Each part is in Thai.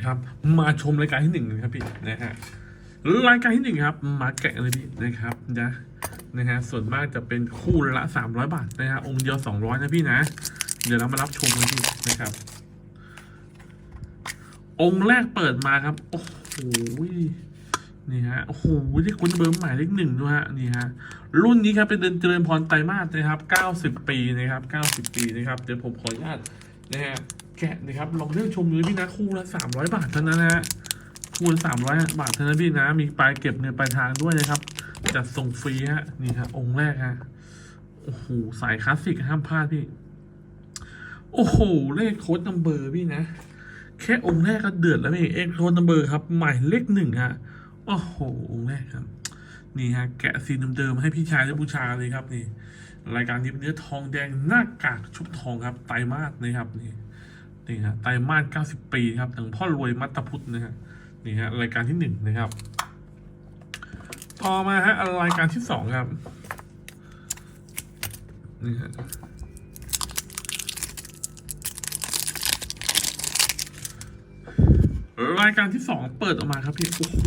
นะครับ มาชมรายการที่หนึ่งนะครับพี่นะฮะรายการที่หนึ่งครับมาแกะเลยพี่นะครับนะนะฮะส่วนมากจะเป็นคู่ละสามร้อยบาทนะฮะองค์เดียวสองร้อยนะพี่นะ เดี๋ยวเรามารับชมกันพี่นะครับ องค์แรกเปิดมาครับ โอ้โหนี่ฮะโอ้โหที่คุณเบอร์หมายเลขหนึ่งด้วยฮะนี่ฮะรุ่นนี้ครับเป็นเดือนเจริญพรไตรมาสนะครับ90ปีนะครับ90ปีนะครับเดี๋ยวผมขออนุญาตนะฮะ แกะนะครับลองเลือกชมดูพี่นะคู่ละ300บาทเท่านั้นนะฮะคู่ละ300บาทเท่านั้นพี่นะ มีปลายเก็บเงินปลายทางด้วยนะครับจัดส่งฟรีฮะนี่ฮะองค์แรกฮะโอ้โหสายคลาสสิกห้ามพลาดพี่ โอ้โหเลขโค้ดนัมเบอร์พี่นะ แค่องค์แรกก็เดือดแล้วพี่เอ็กโค้ดนัมเบอร์ครับหมายเลขหนึ่งฮะโอ้โหองค์แรกครับ นี่ฮะแกะซีนเดิมๆให้พี่ชายได้บูชาเลยครับนี่รายการนี้เป็นเนื้อทองแดงหน้ากากชุบทองครับไตรมาสนะครับนี่ นี่ฮะไตรมาส90ปีครับหลวงพ่อรวยมัตตพุทธนะฮะนี่ฮะรายการที่หนึ่งนะครับ ต่อมาฮะรายการที่สองครับนี่ฮะรายการที่สองเปิดออกมาครับพี่โอ้โห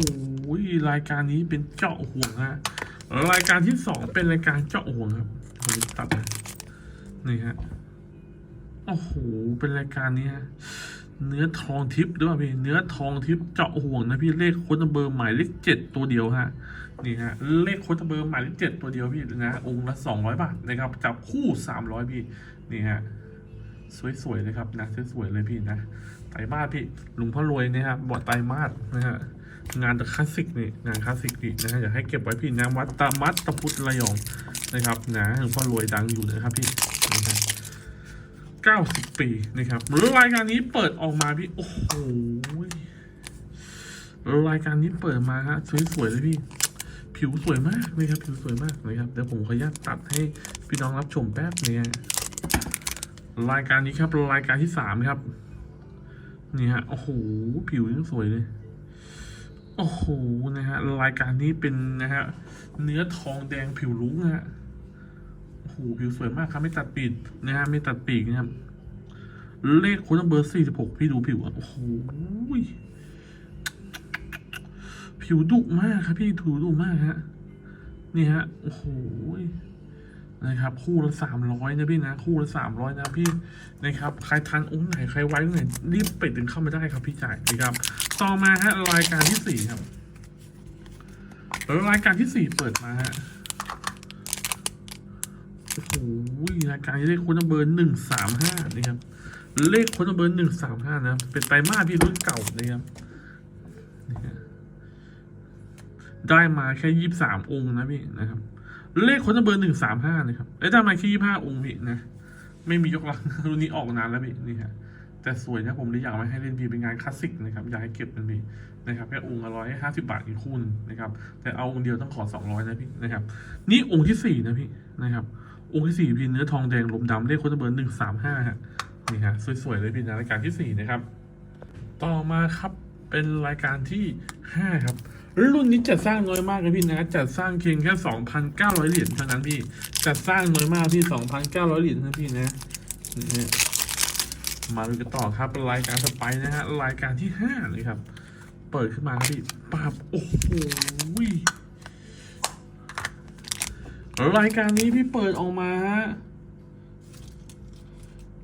รายการนี้เป็นเจาะห่วงฮะรายการที่สองเป็นรายการเจาะห่วงครับผมตัดนะนี่ฮะ อ้โห เป็นรายการนี้ฮะเนื้อทองทิพย์หรือเปล่าพี่ เนื้อทองทิพย์เจาะห่วงนะพี่ เลขค้ดเบอร์หมายเลขเจ็ดตัวเดียวฮะ นี่ฮะ เลขค้ดเบอร์หมายเลขเจ็ดตัวเดียวพี่นะ องค์ละสองร้อยบาทนะครับ จับคู่สามร้อยพี่ นี่ฮะ สวยๆเลยครับนะ สวยๆเลยพี่นะ ไตรมาสพี่หลวงพ่อรวยเนี่ยครับบอดไตรมาสนะฮะงานคลาสสิกนี่งานคลาสสิกนี่นะฮะอยากให้เก็บไว้พี่นะวัดตามัดตะพุทธระยองนะครับนะหลวงพ่อรวยดังอยู่นะครับพี่ นะฮะเก้าสิบปีนะครับรายการนี้เปิดออกมาพี่ โอ้โหรายการนี้เปิดมาฮะสวยๆเลยพี่ ผิวสวยมากเลยครับ ผิวสวยมากเลยครับ เดี๋ยวผมขออนุญาตตัดให้พี่น้องรับชมแป๊บนึงฮะรายการนี้ครับรายการที่สามครับ นี่ฮะ โอ้โห ผิวยังสวยเลย โอ้โห นะฮะ รายการนี้เป็นนะฮะ เนื้อทองแดงผิวลุ้งฮะ หผิวสวยมากครับ ไม่ตัดปีกนะฮะไม่ตัดปีกนะครับ เลขคนเบอร์สี่สิบหกพี่ดูผิวอะโอ้โหผิวดุมากครับพี่ผิวดุมากฮะนี่ฮะโอ้โหนะครับ คู่ละสามร้อยนะพี่นะคู่ละสามร้อยนะพี่นะครับ ใครทันองค์ไหนใครไว้ตรงไหนรีบไปถึงเข้ามาได้ครับพี่จ่ายนะครับต่อมาฮะรายการที่สี่ครับรายการที่สี่เปิดมาฮะ โอ้โหรายการนี้เลขค้นเบอร์หนึ่งสามห้านะครับ เลขค้นเบอร์หนึ่งสามห้านะเป็นไตรมาสพี่รุ่นเก่านะครับ ได้มาแค่ยี่สิบสามองค์นะพี่นะครับ เลขค้นเบอร์หนึ่งสามห้านะครับไอ้ได้มาแค่ยี่ห้าองค์พี่นะ ไม่มียกหลังรุ่นนี้ออกนานแล้วพี่นี่ฮะแต่สวยนะผมเลยอยากมาให้เล่นพี่เป็นงานคลาสสิกนะครับอยากให้เก็บมันพี่นะครับแค่องค์ละร้อยห้าสิบาทอีกคู่หนึงนะครับ แต่เอาองค์เดียวต้องขอสองร้อยนะพี่นะครับ นี่องค์ที่สี่นะพี่นะครับ องค์ที่สี่พี่เนื้อทองแดงลมดำเลขคนเบอร์หนึ่งสามห้าฮะนี่ฮะสวยๆเลยพี่นะรายการที่สี่นะครับ ต่อมาครับเป็นรายการที่ห้าครับรุ่นนี้จัดสร้างน้อยมากเลยพี่นะจัดสร้างเพียงแค่สองพันเก้าร้อยเหรียญเท่านั้นพี่ จัดสร้างน้อยมากพี่สองพันเก้าร้อยเหรียญนะพี่นะนี่มาดูกันต่อครับรายการสไปนะฮะรายการที่ห้าเลยครับ เปิดขึ้นมาครับพี่ปาบโอ้โห รายการนี้พี่เปิดออกมาฮะ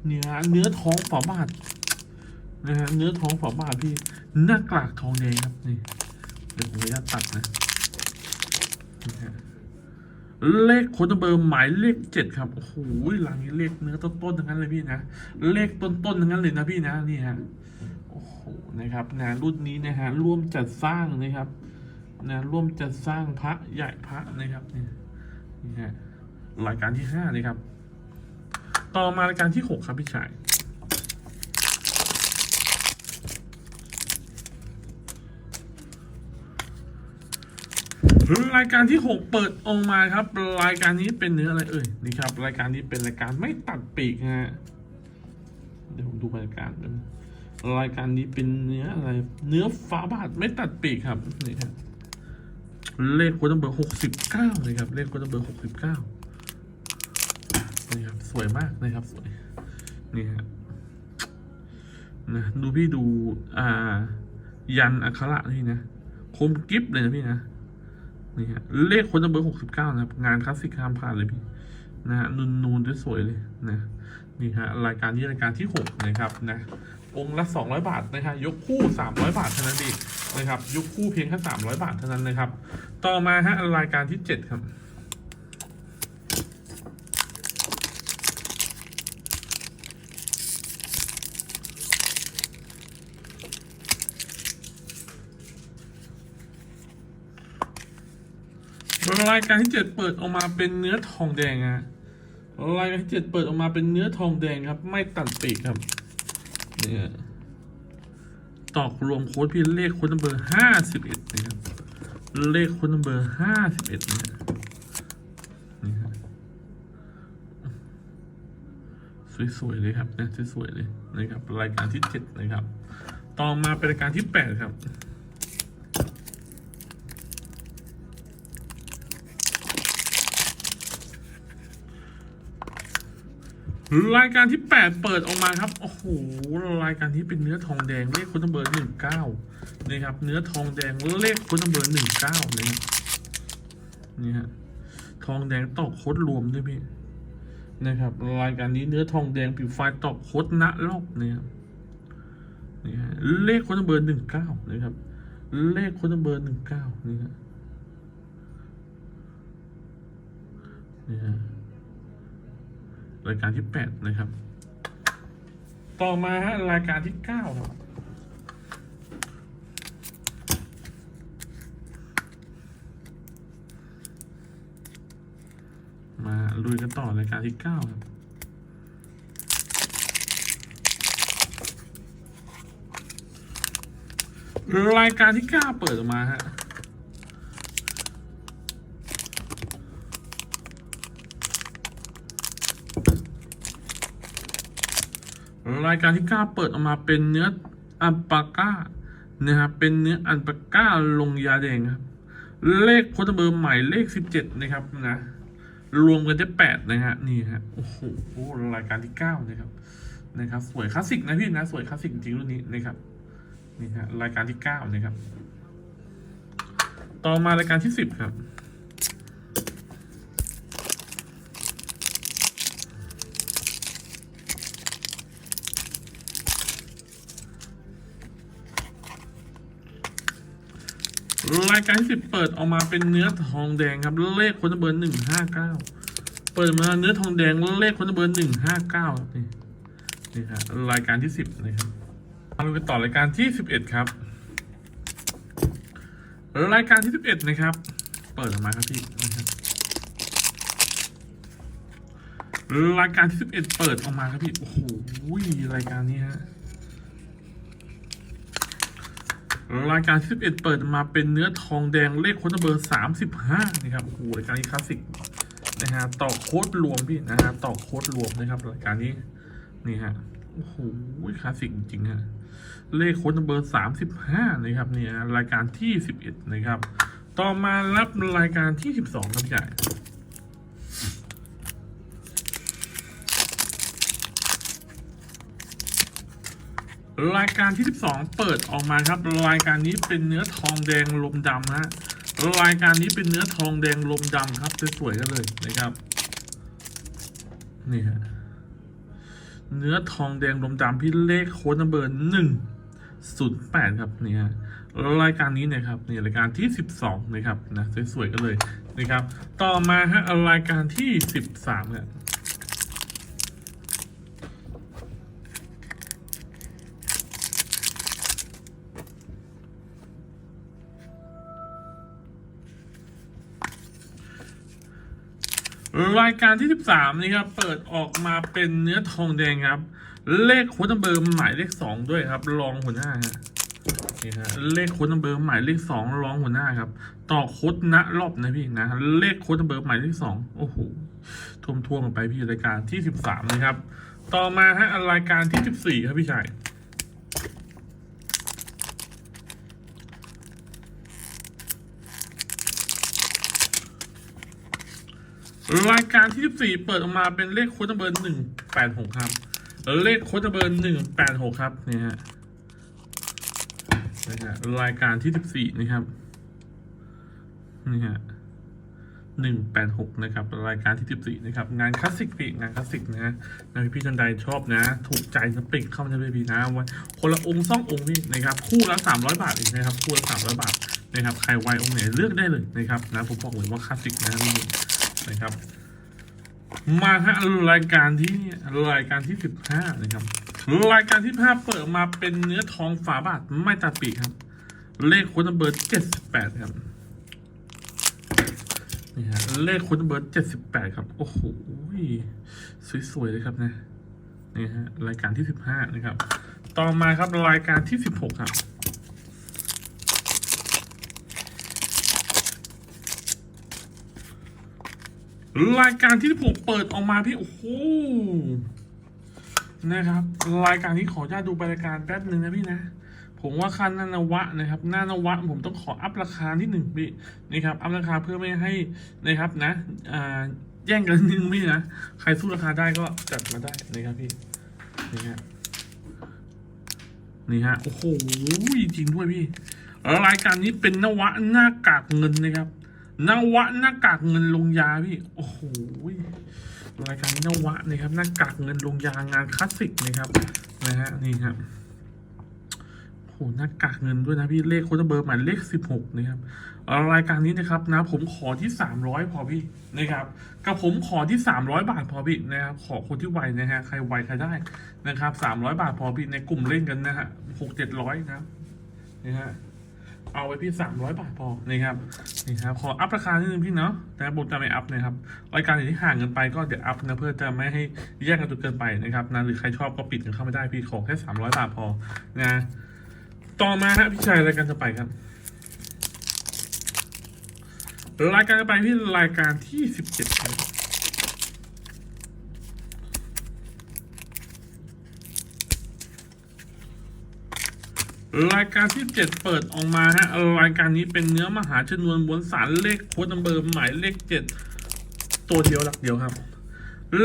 เนี่ยเนื้อท้องฝาบาทนะฮะเนื้อท้องฝาบาทพี่หน้ากากทองแดงครับนี่เดี๋ยวผมขออนุญาตตัดนะเลขโค้ดเบอร์หมายเลขเจ็ดครับโอ้โหหลังนี้เลขเนื้อต้นๆทั้งนั้นเลยพี่นะเลขต้นๆทั้งนั้นเลยนะพี่นะนี่ฮะโอ้โหนะครับนะรุ่นนี้นะฮะร่วมจัดสร้างนะครับนะร่วมจัดสร้างพระใหญ่พระนะครับนี่ นี่ฮะรายการที่ห้านะครับ ต่อมารายการที่หกครับพี่ชายรายการที่หกเปิดออกมาครับ รายการนี้เป็นเนื้ออะไรเอ่ยนี่ครับ รายการนี้เป็นรายการไม่ตัดปีกฮะเดี๋ยวผมดูรายการนึงรายการนี้เป็นเนื้ออะไร เนื้อฟ้าบาทไม่ตัดปีกครับนี่ครับ เลขคนเบอร์หกสิบเก้าเลยครับเลขคนเบอร์หกสิบเก้านี่ครับสวยมากนะครับสวยนี่ฮะนะดูพี่ดูอ่า ยันอักขระนี่นะคมกิฟเลยนะพี่นะนี่ฮะเลขคนเบอร์หกสิบเก้านะครับ งานคลาสสิกห้ามพลาดเลยพี่นะฮะนูนนูนๆสวยเลยนะนี่ฮะรายการนี้รายการที่หกนะครับนะองค์ละสองร้อยบาทนะครับยกคู่สามร้อยบาทเท่านั้นเองนะครับยกคู่เพียงแค่สามร้อยบาทเท่านั้นนะครับ ต่อมาฮะรายการที่เจ็ดครับ รายการที่เจ็ดเปิดออกมาเป็นเนื้อทองแดงฮะรายการที่เจ็ดเปิดออกมาเป็นเนื้อทองแดงครับ ไม่ตัดปีกครับเนี่ยตอกรวมโค้ดพี่เลขโค้ดนัมเบอร์ห้าสิบเอ็ดนะครับ เลขค้ดนัมเบอร์ห้าสิบเอ็ดเนี่ยนี่ฮะสวยๆเลยครับนะสวยๆเลยนะครับรายการที่เจ็ดนะครับ ต่อมาเป็นรายการที่แปดครับรายการที่แปดเปิดออกมาครับ โอ้โห รายการที่เป็นเนื้อทองแดงเลขคุณเบอร์หนึ่งเก้า นี่ครับ เนื้อทองแดงเลขคุณเบอร์หนึ่งเก้านะครับนี่ฮะทองแดงตอกโคตรวมด้วยพี่นะครับรายการนี้เนื้อทองแดงผิวไฟตอกโคตรณรอบเนี่ยครับนี่ฮะเลขคุณเบอร์หนึ่งเก้านะครับ เลขคุณเบอร์หนึ่งเก้านี่ฮะนี่ฮะรายการที่แปดนะครับ ต่อมาฮะรายการที่เก้าครับ มาลุยกันต่อรายการที่เก้าครับรายการที่เก้าเปิดออกมาฮะรายการที่9เปิดออกมาเป็นเนื้ออัลปาก้านะครับเป็นเนื้ออัลปาก้าลงยาแดงครับ เลขโค้ดเบอร์ใหม่เลข17นะครับนะ รวมกันได้แปดนะฮะนี่ฮะโอ้โหรายการที่เก้านะครับนะครับสวยคลาสสิกนะพี่นะสวยคลาสสิกจริงรุ่นนี้นะครับนี่ฮะรายการที่เก้านะครับ ต่อมารายการที่สิบครับ รายการที่สิบเปิดออกมาเป็นเนื้อทองแดงครับ เลขคนเบอร์หนึ่งห้าเก้าเปิดมาเนื้อทองแดงเลขคนเบอร์หนึ่งห้าเก้านี่นี่ครับรายการที่สิบนะครับมาดูกันต่อรายการที่สิบเอ็ดครับ รายการที่สิบเอ็ดนะครับ เปิดออกมาครับพี่นะครับรายการที่สิบเอ็ดเปิดออกมาครับพี่โอ้โหรายการนี้ฮะ รายการที่11เปิดมาเป็นเนื้อทองแดงเลขโค้ดเบอร์ 35นะครับโอ้โหรายการนี้คลาสสิกนะฮะต่อโค้ดรวมพี่นะฮะต่อโค้ดรวมนะครับรายการนี้นี่ฮะโอ้โหคลาสสิกจริงฮะเลขโค้ดเบอร์35นะครับเนี่ยรายการที่ 11นะครับต่อมารับรายการที่ 12ครับพี่ใหญ่ รายการที่ 12 เปิดออกมาครับ รายการนี้เป็นเนื้อทองแดงลมดำฮะรายการนี้เป็นเนื้อทองแดงลมดำครับสวยๆกันเลยนะครับนี่ฮะเนื้อทองแดงลมดำพี่เลขโค้ดนัมเบอร์หนึ่งศูนย์แปดครับนี่ฮะรายการนี้นะครับนี่รายการที่12นะครับนะสวยๆกันเลยนะครับ ต่อมาฮะรายการที่13ครับ รายการที่ 13 นี่ครับ เปิดออกมาเป็นเนื้อทองแดงครับ เลขโค้ดนัมเบอร์หมายเลขสองด้วยครับรองหัวหน้าฮะนี่ฮะเลขโค้ดนัมเบอร์หมายเลขสองรองหัวหน้าครับ ต่อโค้ดณรอบนะพี่นะ เลขโค้ดนัมเบอร์หมายเลขสองโอ้โหท่วมท่วมไปพี่รายการที่ 13 นะครับ ต่อมาฮะรายการที่ 14 ครับพี่ชาย รายการที่ 14 เปิดออกมาเป็นเลขโค้ดนัมเบอร์ 186 ครับ เลขโค้ดเบอร์หนึ่งแปดหกครับนี่ฮะรายการที่สิบสี่นะครับ นี่ฮะหนึ่งแปดหกนะครับ รายการที่สิบสี่นะครับ งานคลาสสิกปีงานคลาสสิกนะนะพี่ๆท่านใดชอบนะ ถูกใจนะปิกเข้ามาในพี่นะวันคนละองค์สององค์พี่นะครับ คู่ละสามร้อยบาทเองนะครับ คู่ละสามร้อยบาทนะครับ ใครไวองค์ไหนเลือกได้เลยนะครับนะ ผมบอกเลยว่าคลาสสิกนะพี่ นะครับ มาฮะรายการที่รายการที่สิบห้านะครับ รายการที่ห้าเปิดมาเป็นเนื้อทองฝาบาทไม่ตาปีกครับ เลขคุณเบอร์เจ็ดสิบแปดครับนี่ฮะเลขคุณเบอร์เจ็ดสิบแปดครับ โอ้โหสวยๆเลยครับนะนี่ฮะรายการที่สิบห้านะครับ ต่อมาครับรายการที่สิบหกครับ รายการที่ผมเปิดออกมาพี่โอ้โหนะครับ รายการนี้ขออนุญาตดูรายการแป๊บหนึ่งนะพี่นะ ผมว่าค่าหนานวะนะครับน้านวะ ผมต้องขออัพราคาที่หนึ่งพี่นี่ครับอัพราคาเพื่อไม่ให้นะครับนะอ่าแย่งกันนิดนึงพี่นะใครสู้ราคาได้ก็จัดมาได้นะครับพี่นี่ฮะนี่ฮะโอ้โหจริงด้วยพี่รายการนี้เป็นนวะหน้ากากเงินนะครับ นวะหน้ากากเงินลงยาพี่ โอ้โหรายการนวะนะครับหน้ากากเงินลงยางานคลาสสิกนะครับนะฮะนี่ครับโอ้หหน้ากากเงินด้วยนะพี่เลขโค้ดเบอร์หมายเลขสิบหกนะครับรายการนี้นะครับนะผมขอที่สามร้อยพอพี่นะครับกับผมขอที่สามร้อยบาทพอพี่นะครับขอคนที่ไวนะฮะใครไวใครได้นะครับสามร้อยบาทพอพี่ในกลุ่มเล่นกันนะฮะหกเจ็ดร้อยนะนะฮะ เอาไว้พี่สามร้อยบาทพอนี่ครับนี่ครับขออัพราคานิดนึงพี่เนาะแต่ผมจะไม่อัพนะครับรายการไหนที่ห่างกันไปก็เดี๋ยวอัพนะเพื่อจะไม่ให้แยกกันจนเกินไปนะครับนะหรือใครชอบก็ปิดกันเข้าไม่ได้พี่ขอแค่สามร้อยบาทพอนะต่อมาฮะพี่ชายรายการจะไปครับรายการจะไปที่รายการที่สิบเจ็ดครับ รายการที่เจ็ดเปิดออกมาฮะรายการนี้เป็นเนื้อมหาชนวนบนสารเลขโค้ดนัมเบอร์หมายเลขเจ็ดตัวเดียวหลักเดียวครับ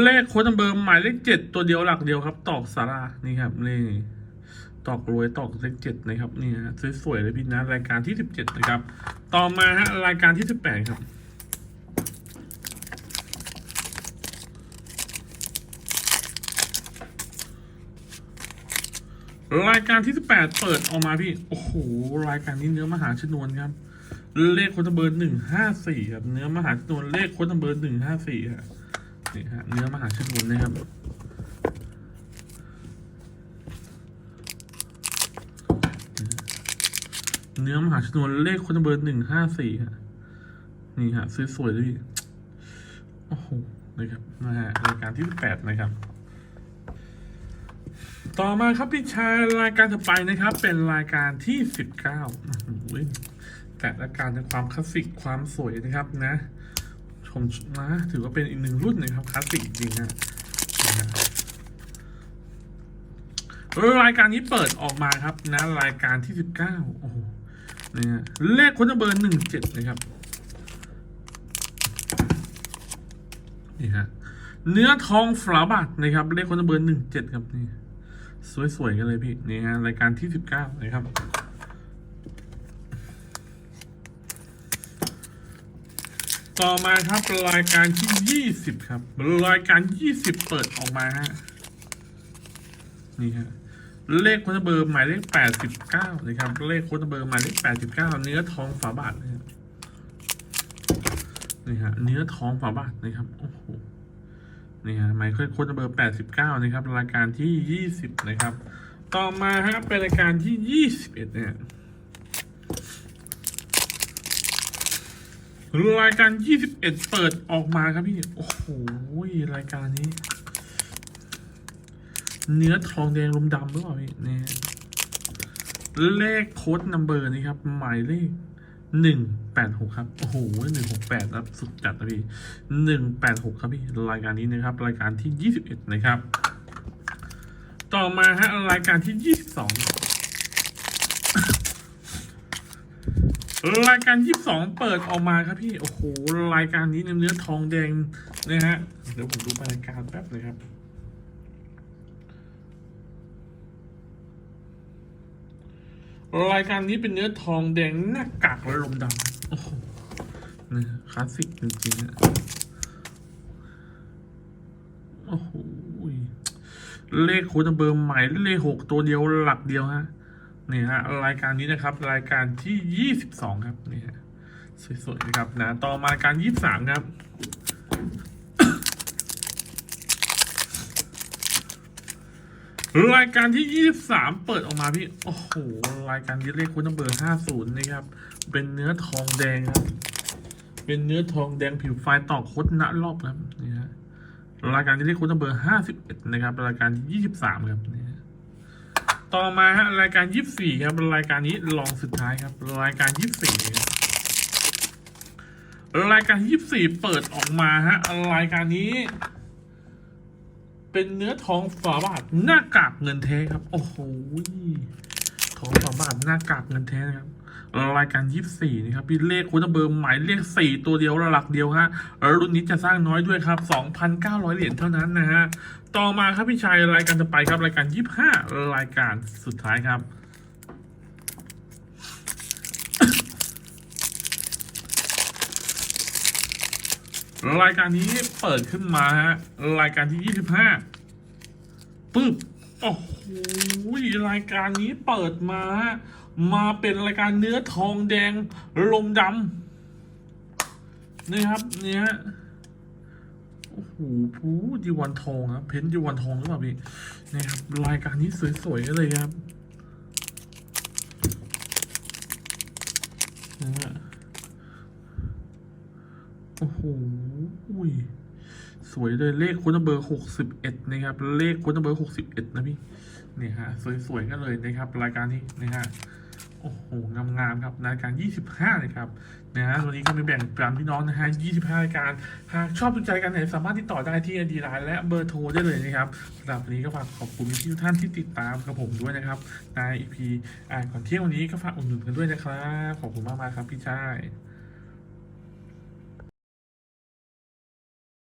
เลขโค้ดนัมเบอร์หมายเลขเจ็ดตัวเดียวหลักเดียวครับ ตอกสารานี่ครับนี่ตอกรวยตอกเลขเจ็ดนะครับนี่ฮะสวยๆเลยพี่นะรายการที่สิบเจ็ดนะครับ ต่อมาฮะรายการที่สิบแปดครับ รายการที่สิบแปดเปิดออกมาพี่ โอ้โห รายการนี้เนื้อมหาชนวนครับ เลขคนเบอร์หนึ่งห้าสี่ครับ เนื้อมหาชนวนเลขคนเบอร์หนึ่งห้าสี่ฮะนี่ฮะ เนื้อมหาชนวนนะครับเนื้อมหาชนวนเลขคนเบอร์หนึ่งห้าสี่ฮะ นี่ฮะสวยๆเลยพี่โอ้โห นะครับนะฮะรายการที่สิบแปดนะครับ ต่อมาครับพี่ชายรายการต่อไปนะครับ เป็นรายการที่สิบเก้าแต่รายการในความคลาสสิกความสวยนะครับนะชมนะถือว่าเป็นอีกหนึ่งรุ่นนะครับคลาสสิกจริงนะรายการนี้เปิดออกมาครับนะรายการที่สิบเก้าโอ้โหนี่ฮะเลขคนเบอร์หนึ่งเจ็ดนะครับนี่ฮะเนื้อทองฝาบาทนะครับเลขคนเบอร์หนึ่งเจ็ดครับนี่ สวยๆกันเลยพี่ นี่ฮะรายการที่สิบเก้านะครับ ต่อมาครับรายการที่ยี่สิบครับ รายการยี่สิบเปิดออกมาฮะนี่ฮะเลขโคนเบอร์หมายเลขแปดสิบเก้านะครับ เลขโคนเบอร์หมายเลขแปดสิบเก้าเนื้อทองฝาบาทนะครับนี่ฮะเนื้อทองฝาบาทนะครับโอ้โห นี่ฮะไมเคิลโค้ดเบอร์ 89 นะครับ รายการที่ 20 นะครับ ต่อมาฮะเป็นรายการที่ 21 เนี่ยรายการ 21 เปิดออกมาครับพี่ โอ้โห รายการนี้ เนื้อทองแดงลมดำหรือเปล่าพี่เนี่ยเลขโค้ดนัมเบอร์นี่ครับ หมายเลข หนึ่งแปดหกครับ โอ้โหหนึ่งหกแปดครับสุดจัดนะพี่หนึ่งแปดหกครับพี่ รายการนี้นะครับ รายการที่ยี่สิบเอ็ดนะครับ ต่อมาฮะรายการที่ยี่สิบสองรายการยี่สิบสองเปิดออกมาครับพี่ โอ้โห รายการนี้เนื้อทองแดงนะฮะ เดี๋ยวผมดูรายการแป๊บเลยครับ รายการนี้เป็นเนื้อทองแดงหน้ากากและลมดำโอ้โหนี่คลาสสิกจริงๆอะโอ้โหเลขโค้ดเบอร์ใหม่เลขหกตัวเดียวหลักเดียวฮะนี่ฮะรายการนี้นะครับ รายการที่ยี่สิบสองครับนี่ฮะสวยๆนะครับนะต่อมาการยี่สิบสามครับ รายการที่ 23 เปิดออกมาพี่ โอ้โห รายการนี้เลขคุณเบอร์ 50 นะครับ เป็นเนื้อทองแดงครับ เป็นเนื้อทองแดงผิวไฟต่อคดณรอบครับนี่ฮะรายการที่เลขคุณเบอร์ 51 นะครับ รายการที่ 23 ครับนี่ต่อมาฮะรายการ 24 ครับ รายการนี้ลองสุดท้ายครับ รายการ 24ครับรายการ 24 เปิดออกมาฮะ รายการนี้ เป็นเนื้อทองฝาบาทหน้ากากเงินแท้ครับ โอ้โหทองฝาบาทหน้ากากเงินแท้นะครับรายการยี่สี่นะครับพี่เลขคุณเบอร์หมายเลขสี่ตัวเดียวหลักเดียวฮะรุ่นนี้จะสร้างน้อยด้วยครับสองพันเก้าร้อยเหรียญเท่านั้นนะฮะ ต่อมาครับพี่ชัยรายการจะไปครับรายการยี่ห้ารายการสุดท้ายครับ รายการนี้เปิดขึ้นมาฮะ รายการที่ยี่สิบห้าปึ๊บโอ้โหรายการนี้เปิดมาฮะมาเป็นรายการเนื้อทองแดงลมดำนี่ครับเนี่ยฮะโอ้โหผูดีวันทองครับ เพ้นดีวันทองหรือเปล่าพี่นี่ครับรายการนี้สวยๆเลยครับนะฮะ โอ้โหอุ้ยสวยเลยเลขคุณเบอร์หกสิบเอ็ดนะครับ เลขคุณเบอร์หกสิบเอ็ดนะพี่เนี่ยฮะสวยๆกันเลยนะครับ รายการนี้นะฮะโอ้โหงามๆครับรายการยี่สิบห้าเลยครับนะฮะวันนี้ก็มีแบ่งปันพี่น้องนะฮะยี่สิบห้ารายการหากชอบสนใจกันไหนสามารถติดต่อได้ที่ไอดีไลน์และเบอร์โทรได้เลยนะครับสำหรับวันนี้ก็ฝากขอบคุณทุกท่านที่ติดตามกับผมด้วยนะครับในอีพีอ่านก่อนเที่ยงวันนี้ก็ฝากอุดหนุนกันด้วยนะครับ ขอบคุณมากๆครับพี่ชาย